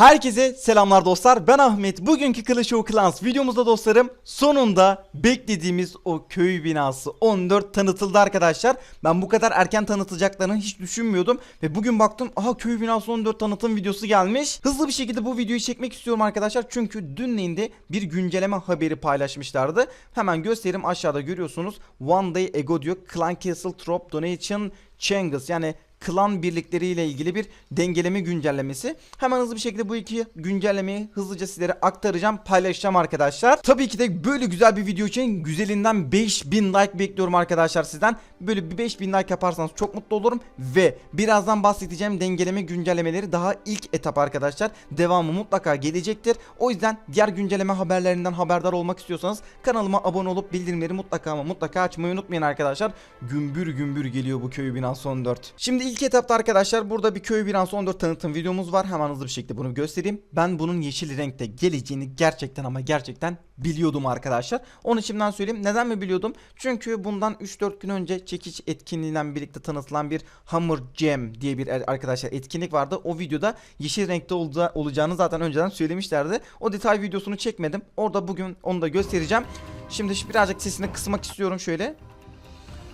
Herkese selamlar dostlar. Ben Ahmet. Bugünkü Clash of Clans videomuzda dostlarım sonunda beklediğimiz o köy binası 14 tanıtıldı arkadaşlar. Ben bu kadar erken tanıtacaklarını hiç düşünmüyordum ve bugün baktım aha köy binası 14 tanıtım videosu gelmiş. Hızlı bir şekilde bu videoyu çekmek istiyorum arkadaşlar çünkü dünleyin de bir güncelleme haberi paylaşmışlardı. Hemen göstereyim aşağıda görüyorsunuz. One day ago diyor Clan Castle Trop Donation Changes yani klan birlikleriyle ilgili bir dengeleme güncellemesi. Hemen hızlı bir şekilde bu iki güncellemeyi hızlıca sizlere aktaracağım, paylaşacağım arkadaşlar. Tabii ki de böyle güzel bir video için güzelinden 5000 like bekliyorum arkadaşlar sizden. Böyle bir 5000 like yaparsanız çok mutlu olurum ve birazdan bahsedeceğim dengeleme güncellemeleri daha ilk etap arkadaşlar. Devamı mutlaka gelecektir. O yüzden diğer güncelleme haberlerinden haberdar olmak istiyorsanız kanalıma abone olup bildirimleri mutlaka ama mutlaka açmayı unutmayın arkadaşlar. Gümbür gümbür geliyor bu köy binası 14. Şimdi ilk etapta arkadaşlar burada bir köy binası 14 tanıtım videomuz var. Hemen hızlı bir şekilde bunu göstereyim. Ben bunun yeşil renkte geleceğini gerçekten ama gerçekten biliyordum arkadaşlar. Onu şimdiden söyleyeyim. Neden mi biliyordum? Çünkü bundan 3-4 gün önce çekiç etkinliğiyle birlikte tanıtılan bir Hammer Jam diye bir er- arkadaşlar etkinlik vardı. O videoda yeşil renkte olacağı- olacağını zaten önceden söylemişlerdi. O detay videosunu çekmedim. Orada bugün onu da göstereceğim. Şimdi birazcık sesini kısmak istiyorum şöyle.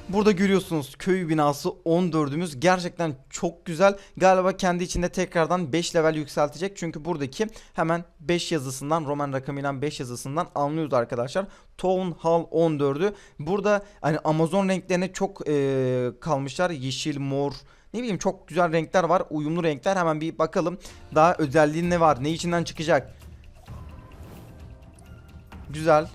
Burada görüyorsunuz köy binası 14'ümüz gerçekten çok güzel. Galiba kendi içinde tekrardan 5 level yükseltecek. Çünkü buradaki hemen 5 yazısından Roman rakamıyla 5 yazısından anlıyoruz arkadaşlar. Town Hall 14'ü. Burada hani Amazon renklerine çok eee, kalmışlar. Yeşil, mor, ne bileyim çok güzel renkler var. Uyumlu renkler. Hemen bir bakalım. Daha özelliği ne var? Ne içinden çıkacak? Güzel.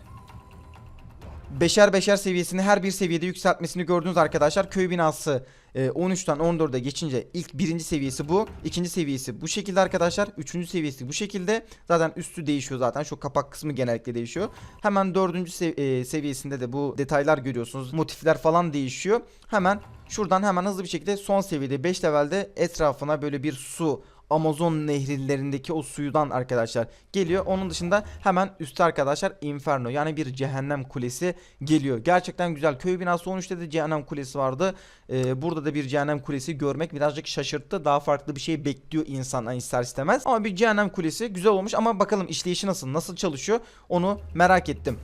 Beşer beşer seviyesini her bir seviyede yükseltmesini gördünüz arkadaşlar. Köy binası e, 13'ten 14'e geçince ilk birinci seviyesi bu. ikinci seviyesi bu şekilde arkadaşlar. Üçüncü seviyesi bu şekilde. Zaten üstü değişiyor zaten. Şu kapak kısmı genellikle değişiyor. Hemen dördüncü sev- e, seviyesinde de bu detaylar görüyorsunuz. Motifler falan değişiyor. Hemen şuradan hemen hızlı bir şekilde son seviyede 5 levelde etrafına böyle bir su Amazon nehirlerindeki o suyudan arkadaşlar geliyor. Onun dışında hemen üstte arkadaşlar Inferno yani bir cehennem kulesi geliyor. Gerçekten güzel. Köy binası 13'te de cehennem kulesi vardı. Ee, burada da bir cehennem kulesi görmek birazcık şaşırttı. Daha farklı bir şey bekliyor insan hani ister istemez. Ama bir cehennem kulesi güzel olmuş ama bakalım işleyişi nasıl, nasıl çalışıyor onu merak ettim.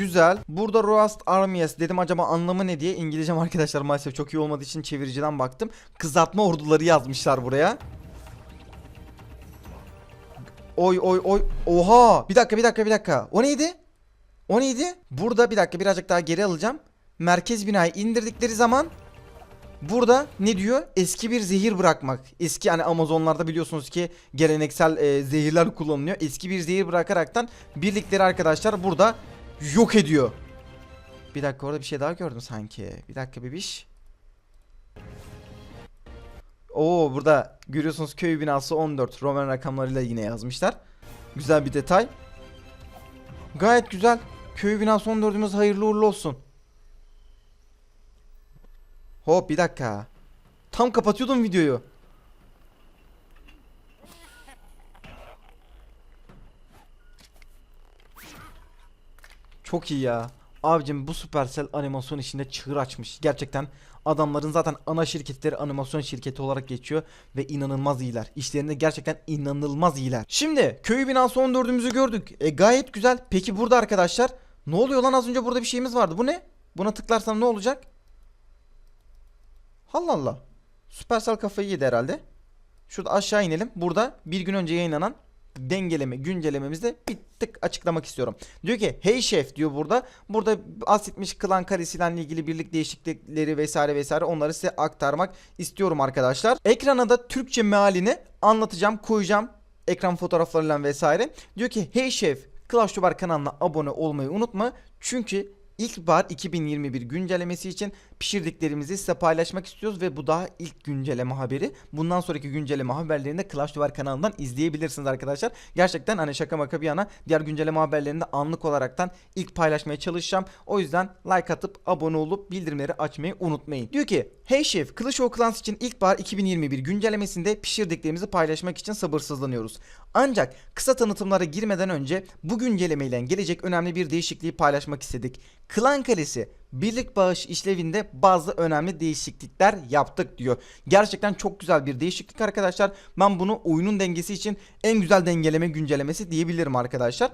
Güzel. Burada Roast Armies dedim acaba anlamı ne diye. İngilizcem arkadaşlar maalesef çok iyi olmadığı için çeviriciden baktım. Kızartma orduları yazmışlar buraya. Oy oy oy. Oha. Bir dakika bir dakika bir dakika. O neydi? O neydi? Burada bir dakika birazcık daha geri alacağım. Merkez binayı indirdikleri zaman Burada ne diyor? Eski bir zehir bırakmak. Eski hani Amazonlarda biliyorsunuz ki geleneksel e, zehirler kullanılıyor. Eski bir zehir bırakaraktan birlikleri arkadaşlar burada yok ediyor. Bir dakika orada bir şey daha gördüm sanki. Bir dakika bebiş. Oo burada görüyorsunuz köy binası 14 Roman rakamlarıyla yine yazmışlar. Güzel bir detay. Gayet güzel. Köy binası 14'ümüz hayırlı uğurlu olsun. Hop bir dakika. Tam kapatıyordum videoyu. Çok iyi ya. Abicim bu Supercell animasyon işinde çığır açmış. Gerçekten adamların zaten ana şirketleri animasyon şirketi olarak geçiyor ve inanılmaz iyiler. İşlerinde gerçekten inanılmaz iyiler. Şimdi köy binası 14'ümüzü gördük. E gayet güzel. Peki burada arkadaşlar ne oluyor lan az önce burada bir şeyimiz vardı. Bu ne? Buna tıklarsam ne olacak? Allah Allah. Supercell kafayı yedi herhalde. Şurada aşağı inelim. Burada bir gün önce yayınlanan dengeleme güncellememizde bir tık açıklamak istiyorum. Diyor ki hey şef diyor burada. Burada asitmiş klan karesiyle ilgili birlik değişiklikleri vesaire vesaire onları size aktarmak istiyorum arkadaşlar. Ekrana da Türkçe mealini anlatacağım koyacağım ekran fotoğraflarıyla vesaire. Diyor ki hey şef Clash Royale kanalına abone olmayı unutma. Çünkü İlkbahar 2021 güncellemesi için pişirdiklerimizi size paylaşmak istiyoruz ve bu daha ilk güncelleme haberi. Bundan sonraki güncelleme haberlerini de Clash Royale kanalından izleyebilirsiniz arkadaşlar. Gerçekten hani şaka maka bir yana diğer güncelleme haberlerini de anlık olaraktan ilk paylaşmaya çalışacağım. O yüzden like atıp abone olup bildirimleri açmayı unutmayın. Diyor ki Hey Chef, Clash of Clans için ilkbahar 2021 güncellemesinde pişirdiklerimizi paylaşmak için sabırsızlanıyoruz. Ancak kısa tanıtımlara girmeden önce bu güncellemeyle gelecek önemli bir değişikliği paylaşmak istedik. Klan Kalesi birlik bağış işlevinde bazı önemli değişiklikler yaptık diyor. Gerçekten çok güzel bir değişiklik arkadaşlar. Ben bunu oyunun dengesi için en güzel dengeleme güncellemesi diyebilirim arkadaşlar.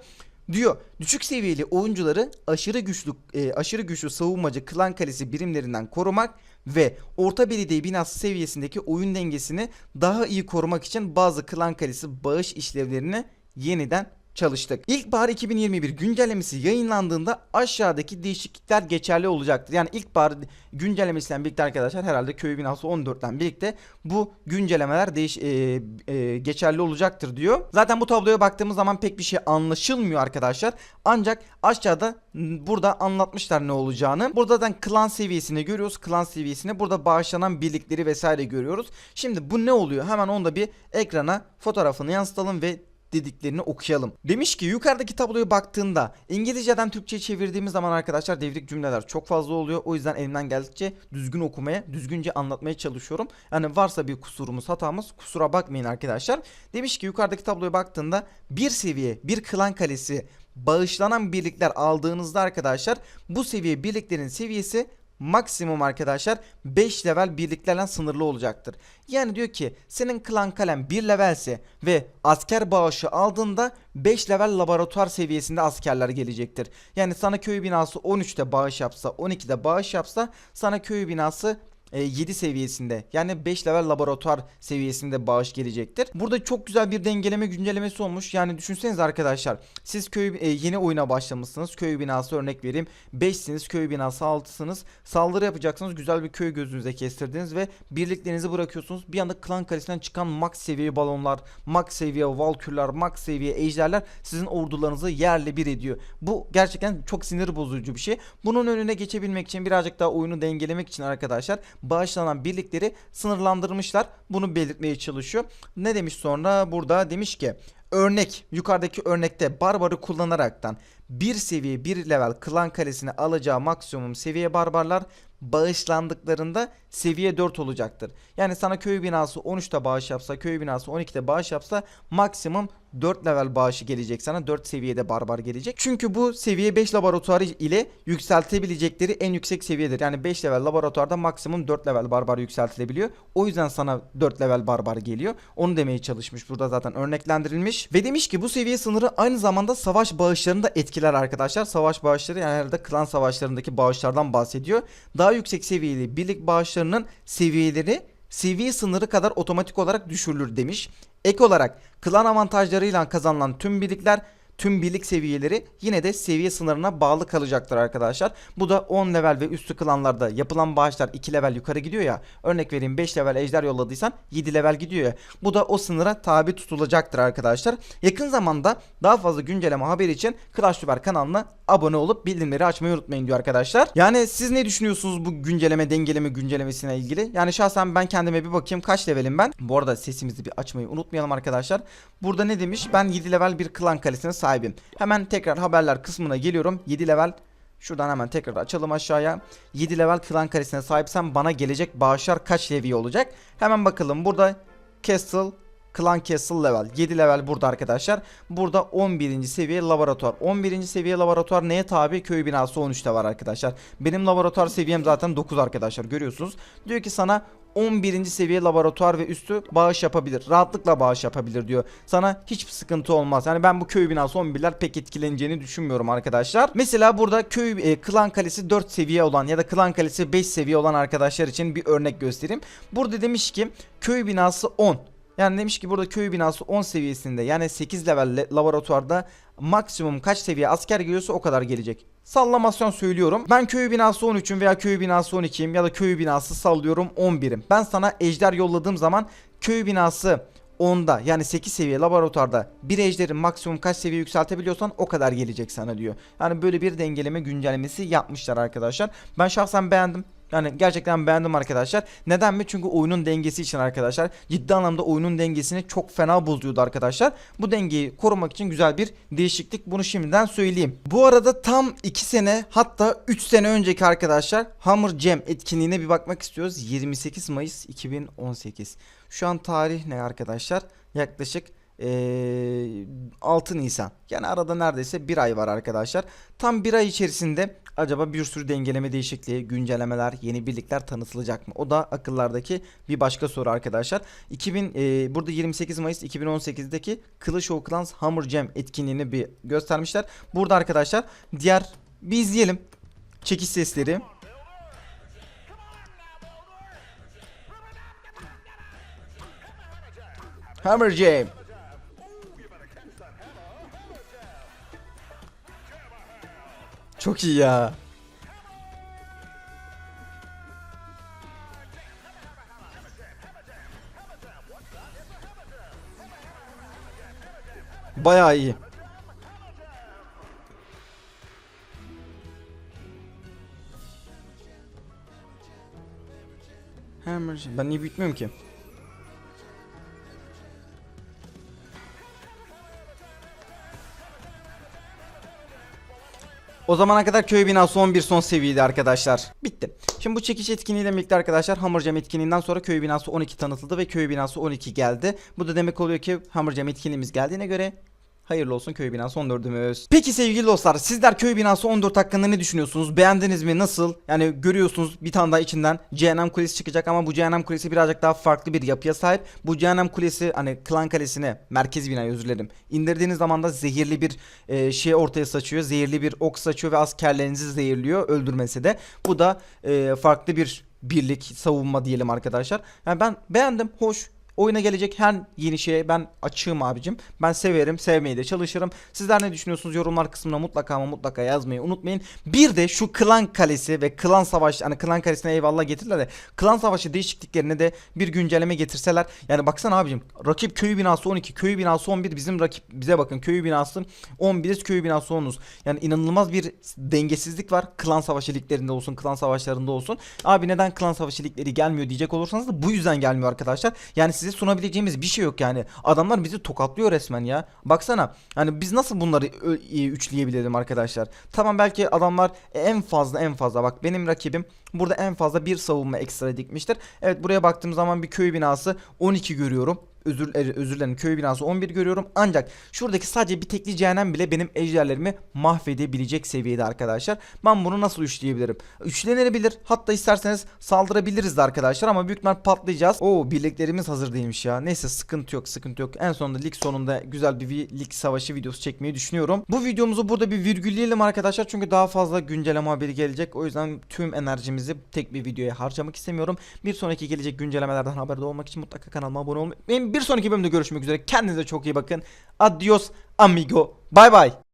Diyor düşük seviyeli oyuncuları aşırı güçlü e, aşırı güçlü savunmacı klan kalesi birimlerinden korumak ve orta belediye binası seviyesindeki oyun dengesini daha iyi korumak için bazı klan kalesi bağış işlevlerini yeniden çalıştık. İlkbahar 2021 güncellemesi yayınlandığında aşağıdaki değişiklikler geçerli olacaktır. Yani ilkbahar güncellemesiyle birlikte arkadaşlar herhalde köy binası 14'ten birlikte bu güncellemeler değiş e, e, geçerli olacaktır diyor. Zaten bu tabloya baktığımız zaman pek bir şey anlaşılmıyor arkadaşlar. Ancak aşağıda burada anlatmışlar ne olacağını. Burada zaten klan seviyesini görüyoruz. Klan seviyesini burada bağışlanan birlikleri vesaire görüyoruz. Şimdi bu ne oluyor? Hemen onu da bir ekrana fotoğrafını yansıtalım ve dediklerini okuyalım. Demiş ki yukarıdaki tabloya baktığında İngilizceden Türkçe'ye çevirdiğimiz zaman arkadaşlar devrik cümleler çok fazla oluyor. O yüzden elimden geldikçe düzgün okumaya, düzgünce anlatmaya çalışıyorum. Yani varsa bir kusurumuz, hatamız kusura bakmayın arkadaşlar. Demiş ki yukarıdaki tabloya baktığında bir seviye, bir klan kalesi bağışlanan birlikler aldığınızda arkadaşlar bu seviye birliklerin seviyesi maksimum arkadaşlar 5 level birliklerle sınırlı olacaktır. Yani diyor ki senin klan kalem 1 levelse ve asker bağışı aldığında 5 level laboratuvar seviyesinde askerler gelecektir. Yani sana köy binası 13'te bağış yapsa 12'de bağış yapsa sana köy binası 7 seviyesinde yani 5 level laboratuvar seviyesinde bağış gelecektir. Burada çok güzel bir dengeleme güncellemesi olmuş. Yani düşünseniz arkadaşlar siz köy e, yeni oyuna başlamışsınız. Köy binası örnek vereyim. 5'siniz köy binası 6'sınız. Saldırı yapacaksınız. Güzel bir köy gözünüze kestirdiniz ve birliklerinizi bırakıyorsunuz. Bir anda klan kalesinden çıkan max seviye balonlar, max seviye valkürler, max seviye ejderler sizin ordularınızı yerle bir ediyor. Bu gerçekten çok sinir bozucu bir şey. Bunun önüne geçebilmek için birazcık daha oyunu dengelemek için arkadaşlar bağışlanan birlikleri sınırlandırmışlar. Bunu belirtmeye çalışıyor. Ne demiş sonra? Burada demiş ki örnek yukarıdaki örnekte barbarı kullanaraktan bir seviye bir level klan kalesini alacağı maksimum seviye barbarlar bağışlandıklarında seviye 4 olacaktır. Yani sana köy binası 13'te bağış yapsa, köy binası 12'de bağış yapsa maksimum 4 level bağışı gelecek sana. 4 seviyede barbar gelecek. Çünkü bu seviye 5 laboratuvarı ile yükseltebilecekleri en yüksek seviyedir. Yani 5 level laboratuvarda maksimum 4 level barbar yükseltilebiliyor. O yüzden sana 4 level barbar geliyor. Onu demeye çalışmış. Burada zaten örneklendirilmiş. Ve demiş ki bu seviye sınırı aynı zamanda savaş bağışlarını da etkiler arkadaşlar. Savaş bağışları yani herhalde klan savaşlarındaki bağışlardan bahsediyor. Daha yüksek seviyeli birlik bağışlarının seviyeleri seviye sınırı kadar otomatik olarak düşürülür demiş. Ek olarak klan avantajlarıyla kazanılan tüm birlikler tüm birlik seviyeleri yine de seviye sınırına bağlı kalacaktır arkadaşlar. Bu da 10 level ve üstü klanlarda yapılan bağışlar 2 level yukarı gidiyor ya. Örnek vereyim 5 level ejder yolladıysan 7 level gidiyor ya. Bu da o sınıra tabi tutulacaktır arkadaşlar. Yakın zamanda daha fazla güncelleme haberi için Clash Royale kanalına abone olup bildirimleri açmayı unutmayın diyor arkadaşlar. Yani siz ne düşünüyorsunuz bu güncelleme dengeleme güncellemesine ilgili? Yani şahsen ben kendime bir bakayım kaç levelim ben. Bu arada sesimizi bir açmayı unutmayalım arkadaşlar. Burada ne demiş? Ben 7 level bir klan kalesine sahibim. Hemen tekrar haberler kısmına geliyorum. 7 level Şuradan hemen tekrar açalım aşağıya. 7 level klan kalesine sahipsem bana gelecek bağışlar kaç seviye olacak? Hemen bakalım. Burada Castle Clan Castle level 7 level burada arkadaşlar. Burada 11. seviye laboratuvar. 11. seviye laboratuvar neye tabi? Köy binası 13'te var arkadaşlar. Benim laboratuvar seviyem zaten 9 arkadaşlar görüyorsunuz. Diyor ki sana 11. seviye laboratuvar ve üstü bağış yapabilir. Rahatlıkla bağış yapabilir diyor. Sana hiçbir sıkıntı olmaz. Yani ben bu köy binası 11'ler pek etkileneceğini düşünmüyorum arkadaşlar. Mesela burada köy e, klan kalesi 4 seviye olan ya da klan kalesi 5 seviye olan arkadaşlar için bir örnek göstereyim. Burada demiş ki köy binası 10. Yani demiş ki burada köy binası 10 seviyesinde yani 8 level le- laboratuvarda maksimum kaç seviye asker geliyorsa o kadar gelecek. Sallamasyon söylüyorum. Ben köy binası 13'üm veya köy binası 12'yim ya da köy binası sallıyorum 11'im. Ben sana ejder yolladığım zaman köy binası 10'da yani 8 seviye laboratuvarda bir ejderin maksimum kaç seviye yükseltebiliyorsan o kadar gelecek sana diyor. Yani böyle bir dengeleme güncellemesi yapmışlar arkadaşlar. Ben şahsen beğendim. Yani gerçekten beğendim arkadaşlar. Neden mi? Çünkü oyunun dengesi için arkadaşlar. Ciddi anlamda oyunun dengesini çok fena bozuyordu arkadaşlar. Bu dengeyi korumak için güzel bir değişiklik. Bunu şimdiden söyleyeyim. Bu arada tam 2 sene hatta 3 sene önceki arkadaşlar Hammer Jam etkinliğine bir bakmak istiyoruz. 28 Mayıs 2018. Şu an tarih ne arkadaşlar? Yaklaşık ee, 6 Nisan. Yani arada neredeyse bir ay var arkadaşlar. Tam bir ay içerisinde acaba bir sürü dengeleme değişikliği, güncellemeler, yeni birlikler tanıtılacak mı? O da akıllardaki bir başka soru arkadaşlar. 2000 ee, burada 28 Mayıs 2018'deki Clash of Clans Hammer Jam etkinliğini bir göstermişler. Burada arkadaşlar diğer bir izleyelim çekiş sesleri. Hammer Jam. Çok iyi ya. Bayağı iyi. Hammer. Ben niye bitmiyorum ki? O zamana kadar köy binası 11 son seviyeydi arkadaşlar. Bitti. Şimdi bu çekiş etkinliğiyle birlikte arkadaşlar Hammerjam etkinliğinden sonra köy binası 12 tanıtıldı ve köy binası 12 geldi. Bu da demek oluyor ki Hammerjam etkinliğimiz geldiğine göre Hayırlı olsun köy binası 14'ümüz. Peki sevgili dostlar sizler köy binası 14 hakkında ne düşünüyorsunuz? Beğendiniz mi? Nasıl? Yani görüyorsunuz bir tane daha içinden Cehennem Kulesi çıkacak ama bu Cehennem Kulesi birazcık daha farklı bir yapıya sahip. Bu Cehennem Kulesi hani Klan Kalesi'ne merkez binayı özür dilerim. İndirdiğiniz zaman da zehirli bir e, şey ortaya saçıyor. Zehirli bir ok saçıyor ve askerlerinizi zehirliyor öldürmese de. Bu da e, farklı bir birlik savunma diyelim arkadaşlar. Yani ben beğendim. Hoş. Oyuna gelecek her yeni şeye ben açığım abicim. Ben severim, sevmeyi de çalışırım. Sizler ne düşünüyorsunuz? Yorumlar kısmına mutlaka ama mutlaka yazmayı unutmayın. Bir de şu klan kalesi ve klan savaş hani klan kalesine eyvallah getirdiler de klan savaşı değişikliklerine de bir güncelleme getirseler. Yani baksana abicim rakip köyü binası 12, köyü binası 11 bizim rakip bize bakın köyü binası 11'iz köyü binası 10'uz. Yani inanılmaz bir dengesizlik var. Klan savaşı liglerinde olsun, klan savaşlarında olsun. Abi neden klan savaşı ligleri gelmiyor diyecek olursanız da bu yüzden gelmiyor arkadaşlar. Yani size sunabileceğimiz bir şey yok yani. Adamlar bizi tokatlıyor resmen ya. Baksana. Hani biz nasıl bunları iyi üçleyebilelim arkadaşlar? Tamam belki adamlar en fazla en fazla bak benim rakibim burada en fazla bir savunma ekstra dikmiştir. Evet buraya baktığım zaman bir köy binası 12 görüyorum özür, er- özür dilerim köy binası 11 görüyorum. Ancak şuradaki sadece bir tekli cehennem bile benim ejderlerimi mahvedebilecek seviyede arkadaşlar. Ben bunu nasıl üçleyebilirim? Üçlenebilir. Hatta isterseniz saldırabiliriz de arkadaşlar ama büyük ihtimal patlayacağız. Oo birliklerimiz hazır değilmiş ya. Neyse sıkıntı yok sıkıntı yok. En sonunda lig sonunda güzel bir lig savaşı videosu çekmeyi düşünüyorum. Bu videomuzu burada bir virgülleyelim arkadaşlar. Çünkü daha fazla güncelleme haberi gelecek. O yüzden tüm enerjimizi tek bir videoya harcamak istemiyorum. Bir sonraki gelecek güncellemelerden haberdar olmak için mutlaka kanalıma abone olmayı. Bir sonraki bölümde görüşmek üzere. Kendinize çok iyi bakın. Adios amigo. Bay bay.